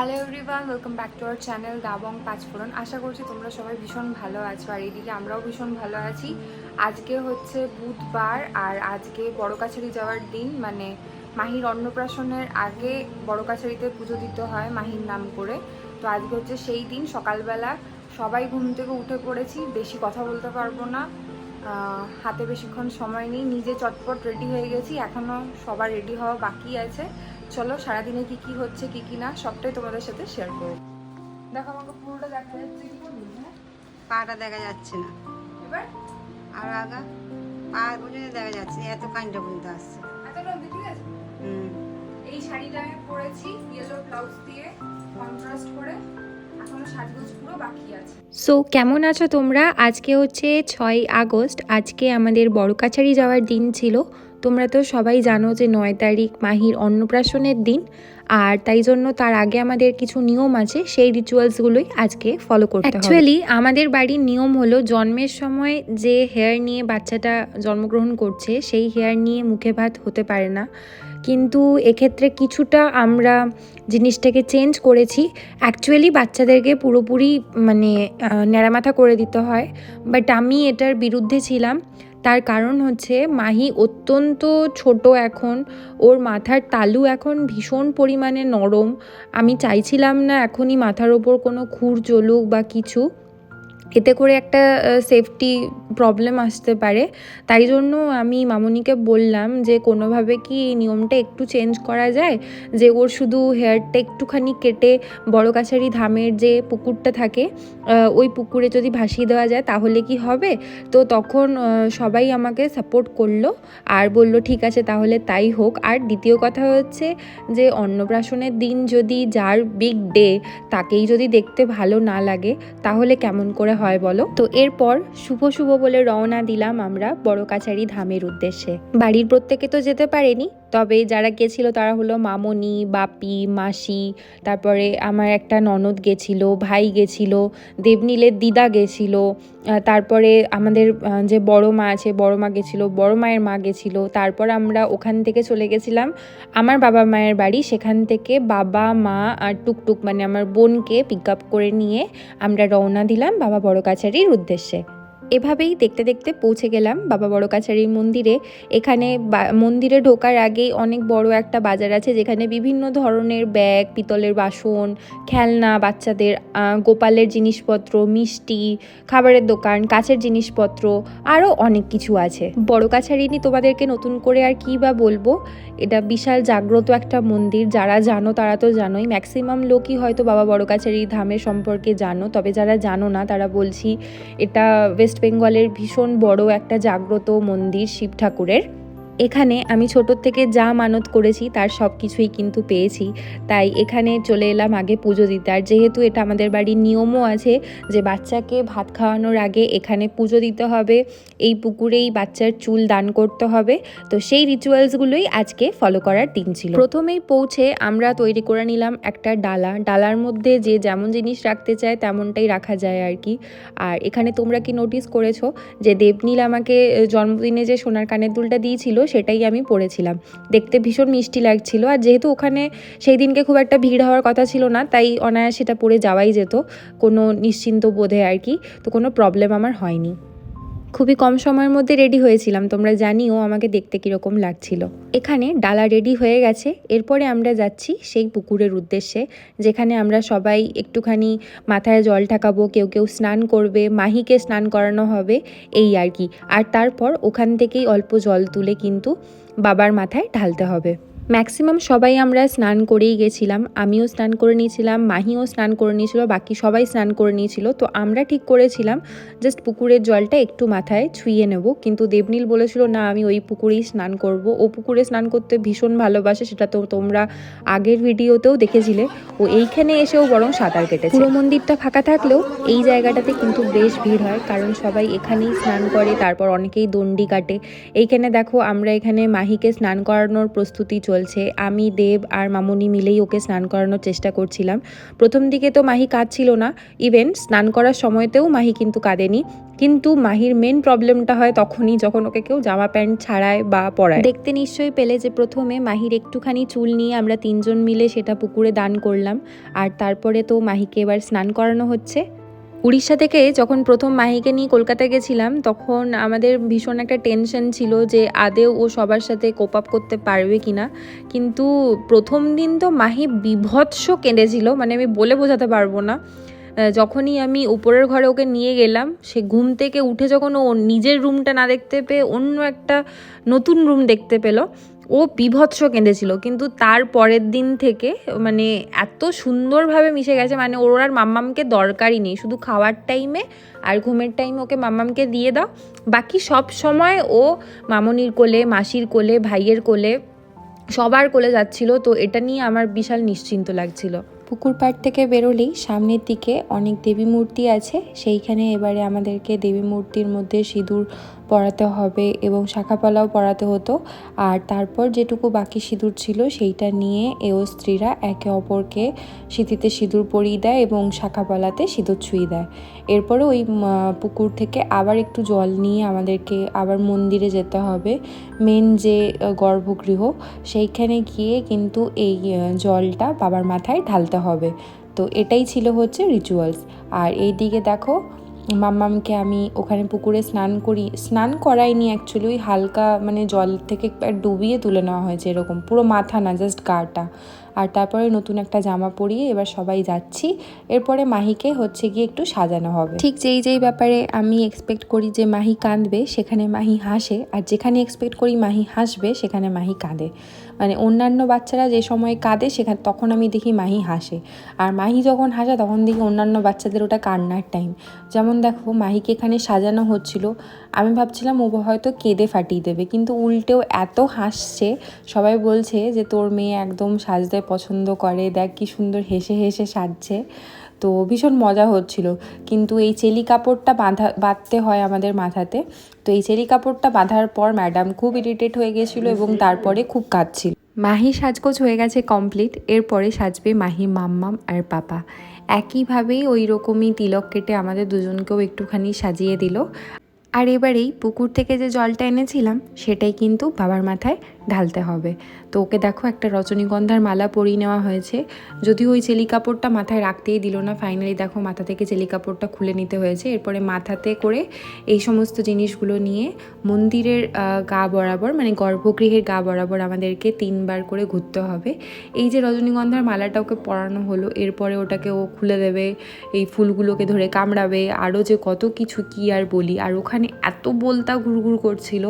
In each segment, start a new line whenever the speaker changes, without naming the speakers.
Hello everyone welcome back to our channel Dabang Panchphoron আশা করছি তোমরা সবাই ভীষণ ভালো আছো আর এইদিকে আমরাও ভীষণ ভালো আছি। আজকে হচ্ছে বুধবার আর আজকে বড় কাছারি যাওয়ার দিন মানে মাহির অন্নপ্রাশনের আগে বড় কাছারিতে পুজো দিতে হয় মাহির নাম করে। তো আজকে হচ্ছে সেই দিন, সকালবেলা সবাই ঘুম থেকে উঠে পড়েছি, বেশি কথা বলতে পারব না। হাতে বেশিক্ষণ সময় নেই, নিজে চটপট রেডি হয়ে গেছি এখনও সবার রেডি হওয়া বাকি আছে। চলো সারাদিনে কি কি হচ্ছে কি কি না সবটাই তোমাদের সাথে শেয়ার করব। দেখো আমাকে পুরোটা দেখা যাচ্ছে কি বলবি হ্যাঁ?
পাটা দেখা যাচ্ছে না।
এবার?
আর আগা? পা পর্যন্ত দেখা যাচ্ছে এত কানটা পর্যন্ত আসছে।
এতটা ঠিক আছে
হুম।
এই শাড়িটা আমি পরেছি ইয়েলো ব্লাউজ দিয়ে কন্ট্রাস্ট করে। এখনও সাজগোজ পুরো বাকি আছে।
সো কেমন আছো তোমরা? আজকে হচ্ছে ছয় আগস্ট। আজকে আমাদের বড় কাছারি যাওয়ার দিন ছিল। তোমরা তো সবাই জানো যে নয় তারিখ মাহির অন্নপ্রাশনের দিন, আর তাই জন্য তার আগে আমাদের কিছু নিয়ম আছে, সেই রিচুয়ালসগুলোই আজকে ফলো করতে হবে। অ্যাকচুয়ালি আমাদের বাড়ির নিয়ম হলো জন্মের সময় যে হেয়ার নিয়ে বাচ্চাটা জন্মগ্রহণ করছে, সেই হেয়ার নিয়ে মুখে ভাত হতে পারে না। কিন্তু এক্ষেত্রে কিছুটা আমরা জিনিসটাকে চেঞ্জ করেছি। অ্যাকচুয়ালি বাচ্চাদেরকে পুরোপুরি মানে ন্যাড়ামাথা করে দিতে হয়। বাট আমি এটার বিরুদ্ধে ছিলাম। তার কারণ হচ্ছে মাহি অত্যন্ত ছোট এখন। ওর মাথার তালু এখন ভীষণ পরিমাণে নরম। আমি চাইছিলাম না এখনই মাথার ওপর কোনো খুর চলুক বা কিছু। এতে করে একটা সেফটি প্রবলেম আসতে পারে। তাই জন্য আমি মামনিকে বললাম যে, কোনোভাবে কি এই নিয়মটা একটু চেঞ্জ করা যায়? যে, ওর শুধু হেয়ারটা একটুখানি কেটে বড় কাছারি ধামের যে পুকুরটা থাকে ওই পুকুরে যদি ভাসিয়ে দেওয়া যায় তাহলে কি হবে? তো তখন সবাই আমাকে সাপোর্ট করল আর বলল, ঠিক আছে, তাহলে তাই হোক। আর দ্বিতীয় কথা হচ্ছে যে, অন্নপ্রাশনের দিন যদি যার বিগ ডে তাকেই যদি দেখতে ভালো না লাগে, তাহলে কেমন করে হয় বলো? তো এরপর শুভ শুভ বলে রওনা দিলাম আমরা বড় কাছারি ধামের উদ্দেশ্যে। বাড়ির প্রত্যেকে তো যেতে পারেনি। তবে যারা গেছিল তারা হলো মামনি, বাপি, মাসি, তারপরে আমার একটা ননদ গেছিল, ভাই গেছিল, দেবনীলের দিদা গেছিল তারপরে আমাদের যে বড় মা আছে, বড় মা গেছিল, বড় মায়ের মা গেছিল, তারপর আমরা ওখান থেকে চলে গেছিলাম আমার বাবা মায়ের বাড়ি, সেখান থেকে বাবা, মা আর টুকটুক মানে আমার বোনকে পিক আপ করে নিয়ে আমরা রওনা দিলাম বাবা বড় কাছারির উদ্দেশ্যে। এভাবেই দেখতে দেখতে পৌঁছে গেলাম বাবা বড় কাছারির মন্দিরে। এখানে মন্দিরে ঢোকার আগেই অনেক বড় একটা বাজার আছে যেখানে বিভিন্ন ধরনের ব্যাগ, পিতলের বাসন, খেলনা, বাচ্চাদের গোপালের জিনিসপত্র, মিষ্টি, খাবারের দোকান কাছের জিনিসপত্র আরও অনেক কিছু আছে। বড় কাছারিনি তোমাদেরকে নতুন করে আর কী বা বলব? এটা বিশাল জাগ্রত একটা মন্দির। যারা জানো তারা তো জানোই। ম্যাক্সিমাম লোকই হয়তো বাবা বড় কাছারি ধামের সম্পর্কে জানো। তবে যারা জানো না তারা বলছি, এটা ওয়েস্ট বেঙ্গলের ভীষণ বড় একটা জাগ্রত মন্দির শিব ঠাকুরের। এখানে আমি ছোটোর থেকে যা মানত করেছি, তার সব কিছুই কিন্তু পেয়েছি। তাই এখানে চলে এলাম আগে পুজো দিতে। আর যেহেতু এটা আমাদের বাড়ির নিয়মও আছে যে বাচ্চাকে ভাত খাওয়ানোর আগে এখানে পুজো দিতে হবে, এই পুকুরেই বাচ্চার চুল দান করতে হবে। তো সেই রিচুয়ালসগুলোই আজকে ফলো করার দিন ছিল। প্রথমেই পৌঁছে আমরা তৈরি করে নিলাম একটা ডালা। ডালার মধ্যে যে যেমন জিনিস রাখতে চায় তেমনটাই রাখা যায় আর কি। আর এখানে তোমরা কি নোটিস করেছ যে দেবনীল আমাকে জন্মদিনে যে সোনার কানের দুলটা দিয়েছিল সেটাই আমি পড়েছিলাম। দেখতে ভীষণ মিষ্টি লাগছিল আর যেহেতু ওখানে সেই দিনকে খুব একটা ভিড় হওয়ার কথা ছিল না, তাই অনায়াসে সেটা পড়ে যাওয়াই যেত। কোনো নিশ্চিন্ত বোধে আর কি, তো কোনো প্রবলেম আমার হয়নি। খুবই কম সময়ের মধ্যে রেডি হয়েছিলাম। তোমরা জানিও আমাকে দেখতে কীরকম লাগছিল। এখানে ডালা রেডি হয়ে গেছে। এরপরে আমরা যাচ্ছি সেই পুকুরের উদ্দেশ্যে, যেখানে আমরা সবাই একটুখানি মাথায় জল ঠাকাবো, কেউ কেউ স্নান করবে, মাহিকে স্নান করানো হবে, এই আর কি। আর তারপর ওখান থেকেই অল্প জল তুলে কিন্তু বাবার মাথায় ঢালতে হবে। ম্যাক্সিমাম সবাই আমরা স্নান করেই গেছিলাম। আমিও স্নান করে নিয়েছিলাম, মাহিও স্নান করে নিয়েছিল, বাকি সবাই স্নান করে নিয়েছিল। তো আমরা ঠিক করেছিলাম জাস্ট পুকুরের জলটা একটু মাথায় ছুঁয়ে নেব। কিন্তু দেবনীল বলেছিল, না, আমি ওই পুকুরেই স্নান করব। ও পুকুরে স্নান করতে ভীষণ ভালোবাসে, সেটা তো তোমরা আগের ভিডিওতেও দেখেছিলে। ও এইখানে এসেও বরং সাঁতার কেটেছে। পুরো মন্দিরটা ফাঁকা থাকলেও এই জায়গাটাতে কিন্তু বেশ ভিড় হয়, কারণ সবাই এখানেই স্নান করে, তারপর অনেকেই দণ্ডি কাটে। এইখানে দেখো, আমরা এখানে মাহিকে স্নান করানোর প্রস্তুতি চলছে। চলছে আমি, দেব আর মামুনি মিলেই ওকে স্নান করানোর চেষ্টা করছিলাম। প্রথম দিকে তো মাহি কাঁদছিল না। ইভেন স্নান করার সময়তেও মাহি কিন্তু কাঁদেনি। কিন্তু মাহির মেন প্রবলেমটা হয় তখনই যখন ওকে কেউ জামা প্যান্ট ছাড়ায় বা পরায়। দেখতে নিশ্চয়ই পেলে যে প্রথমে মাহির একটুখানি চুল নিয়ে আমরা তিনজন মিলে সেটা পুকুরে দান করলাম। আর তারপরে তো মাহিকে এবার স্নান করানো হচ্ছে। উড়িষ্যা থেকে যখন প্রথম মাহিকে নিয়ে কলকাতা গেছিলাম, তখন আমাদের ভীষণ একটা টেনশন ছিল যে আদেও ও সবার সাথে কোপ আপ করতে পারবে কি না কিন্তু প্রথম দিন তো মাহি বিভৎস কেঁদেছিল মানে আমি বলে বোঝাতে পারব না। যখনই আমি উপরের ঘরে ওকে নিয়ে গেলাম, সে ঘুম থেকে উঠে যখন ও নিজের রুমটা না দেখতে পেয়ে অন্য একটা নতুন রুম দেখতে পেল ও বিভৎস কেঁদেছিল, কিন্তু তার পরের দিন থেকে মানে এত সুন্দরভাবে মিশে গেছে মানে ওর আর মাম্মামকে দরকারই নেই। শুধু খাওয়ার টাইমে আর ঘুমের টাইমে ওকে মাম্মামকে দিয়ে দাও। বাকি সব সময় ও মামনির কোলে, মাসির কোলে, ভাইয়ের কোলে, সবার কোলে যাচ্ছিল, তো এটা নিয়ে আমার বিশাল নিশ্চিন্ত লাগছিল। পুকুর পাড় থেকে বেরোলেই সামনের দিকে অনেক দেবী মূর্তি আছে। সেইখানে এবারে আমাদেরকে দেবী মূর্তির মধ্যে সিঁদুর পরাতে হবে এবং শাখাপালাও পরাতে হতো। আর তারপর যেটুকু বাকি সিঁদুর ছিল সেইটা নিয়ে এও স্ত্রীরা একে অপরকে সিঁথিতে সিঁদুর পরিয়ে দেয় এবং শাখাপালাতে সিঁদুর ছুঁয়ে দেয়। এরপরে ওই পুকুর থেকে আবার একটু জল নিয়ে আমাদেরকে আবার মন্দিরে যেতে হবে। মেন যে গর্ভগৃহ, সেইখানে গিয়ে কিন্তু এই জলটা বাবার মাথায় ঢালতে হবে। তো এটাই ছিল হচ্ছে রিচুয়ালস আর এই দিকে দেখো, মাম্মামকে আমি ওখানে পুকুরে স্নান করি, স্নান করাইনি অ্যাকচুয়ালি ওই হালকা মানে জল থেকে ডুবিয়ে তুলে নেওয়া হয়েছে এরকম। পুরো মাথা না জাস্ট গাটা আর তারপরে নতুন একটা জামা পরিয়ে এবার সবাই যাচ্ছি। এরপরে মাহিকে হচ্ছে গিয়ে একটু সাজানো হবে। ঠিক যেই যেই ব্যাপারে আমি এক্সপেক্ট করি যে মাহি কাঁদবে, সেখানে মাহি হাসে। আর যেখানে এক্সপেক্ট করি মাহি হাসবে, সেখানে মাহি কাঁদে। মানে অন্যান্য বাচ্চারা যে সময় কাঁদে, সেখানে, তখন আমি দেখি মাহি হাসে। আর মাহি যখন হাসে, তখন দেখি অন্যান্য বাচ্চাদের ওটা কান্নার টাইম যেমন দেখো, মাহিকে এখানে সাজানো হচ্ছিল। আমি ভাবছিলাম, ও হয়তো কেঁদে ফাটিয়ে দেবে। কিন্তু উল্টেও এত হাসছে, সবাই বলছে যে, তোর মেয়ে একদম সাজতে পছন্দ করে, দেখ কি সুন্দর হেসে হেসে সাজছে। তো ভীষণ মজা হচ্ছিল। কিন্তু এই চেলি কাপড়টা বাঁধা, বাঁধতে হয় আমাদের মাথাতে। তো এই চেলি কাপড়টা বাঁধার পর ম্যাডাম খুব ইরিটেট হয়ে গেছিল এবং তারপরে খুব কাঁদছিল। মাহি সাজগোজ হয়ে গেছে কমপ্লিট এরপরে সাজবে মাহি মাম্মাম আর পাপা। একইভাবেই ওই রকমই তিলক কেটে আমাদের দুজনকেও একটুখানি সাজিয়ে দিল। আর এবারেই পুকুর থেকে যে জলটা এনেছিলাম, সেটাই কিন্তু বাবার মাথায় ঢালতে হবে। তো ওকে দেখো একটা রজনীগন্ধার মালা পরিয়ে নেওয়া হয়েছে। যদিও ওই চেলি কাপড়টা মাথায় রাখতেই দিল না ফাইনালি দেখো মাথা থেকে চেলি কাপড়টা খুলে নিতে হয়েছে। এরপরে মাথাতে করে এই সমস্ত জিনিসগুলো নিয়ে মন্দিরের গা বরাবর মানে গর্ভগৃহের গা বরাবর আমাদেরকে তিনবার করে ঘুরতে হবে। এই যে রজনীগন্ধার মালাটা ওকে পরানো হলো, এরপরে ওটাকে ও খুলে দেবে, এই ফুলগুলোকে ধরে কামড়াবে আরও যে কত কিছু কি আর বলি। আর ওখানে এত বলতা ঘুরঘুর করছিল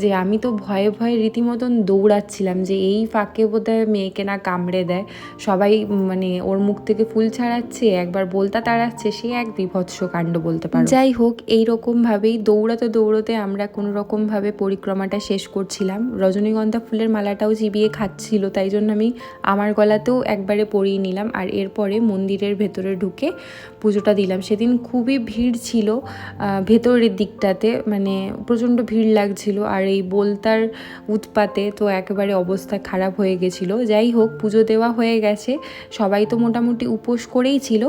যে আমি তো ভয়ে ভয়ে রীতিমতন দৌড়াচ্ছিলাম যে এই ফাঁকে বোধহয় মেয়েকে না কামড়ে দেয়। সবাই মানে ওর মুখ থেকে ফুল ছাড়াচ্ছে, একবার বলতা তাড়াচ্ছে, সে এক বিভৎস কাণ্ড বলতে পারো। যাই হোক এই রকমভাবেই দৌড়াতে দৌড়াতে আমরা কোনো রকমভাবে পরিক্রমাটা শেষ করছিলাম। রজনীগন্ধা ফুলের মালাটাও চিবিয়ে খাচ্ছিল, তাই জন্য আমি আমার গলাতেও একবারে পরিয়ে নিলাম আর এরপরে মন্দিরের ভেতরে ঢুকে পুজোটা দিলাম। সেদিন খুবই ভিড় ছিল ভেতরের দিকটাতে মানে প্রচণ্ড ভিড় লাগছিল আর এই বলতার উৎপাতে তো একেবারে অবস্থা খারাপ হয়ে গেছিল। যাই হোক, পুজো দেওয়া হয়ে গেছে। সবাই তো মোটামুটি উপোস করেই ছিল।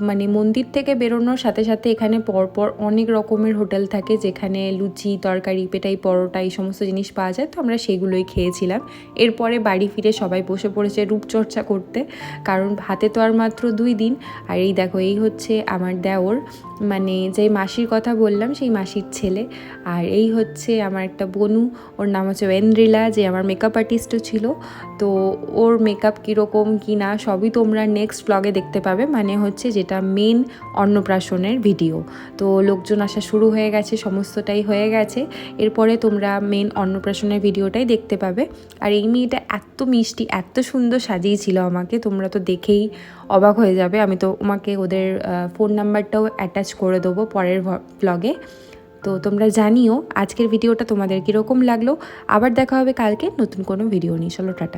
মানে মন্দির থেকে বেরোনোর সাথে সাথে এখানে পরপর অনেক রকমের হোটেল থাকে যেখানে লুচি, তরকারি, পেটাই, পরোটা এই সমস্ত জিনিস পাওয়া যায়। তো আমরা সেগুলোই খেয়েছিলাম। এরপরে বাড়ি ফিরে সবাই বসে পড়েছে রূপচর্চা করতে। কারণ হাতে তো আর মাত্র দুই দিন। আর এই দেখো, এই হচ্ছে আমার দেওর। মানে যে মাসির কথা বললাম, সেই মাসির ছেলে। আর এই হচ্ছে আমার একটা বনু। ওর নাম হচ্ছে ওয়েন্দ্রিলা, যে আমার মেকআপ আর্টিস্টও ছিল। তো ওর মেকআপ কীরকম কী না, সবই তোমরা নেক্সট ব্লগে দেখতে পাবে। মানে হচ্ছে যেটা মেন অন্নপ্রাশনের ভিডিও তো লোকজন আসা শুরু হয়ে গেছে, সমস্তটাই হয়ে গেছে। এরপরে তোমরা মেন অন্নপ্রাশনের ভিডিওটাই দেখতে পাবে। আর এই মেয়েটা এত মিষ্টি, এত সুন্দর সাজিয়েছিল আমাকে, তোমরা তো দেখেই অবাক হয়ে যাবে। আমি তো তোমাকে ওদের ফোন নাম্বারটাও অ্যাটাচ করে দেবো পরের ব্লগে তো তোমরা জানিও আজকের ভিডিওটা তোমাদের কীরকম লাগল। আবার দেখা হবে কালকে নতুন কোনো ভিডিও নিয়ে। চলো, টাটা।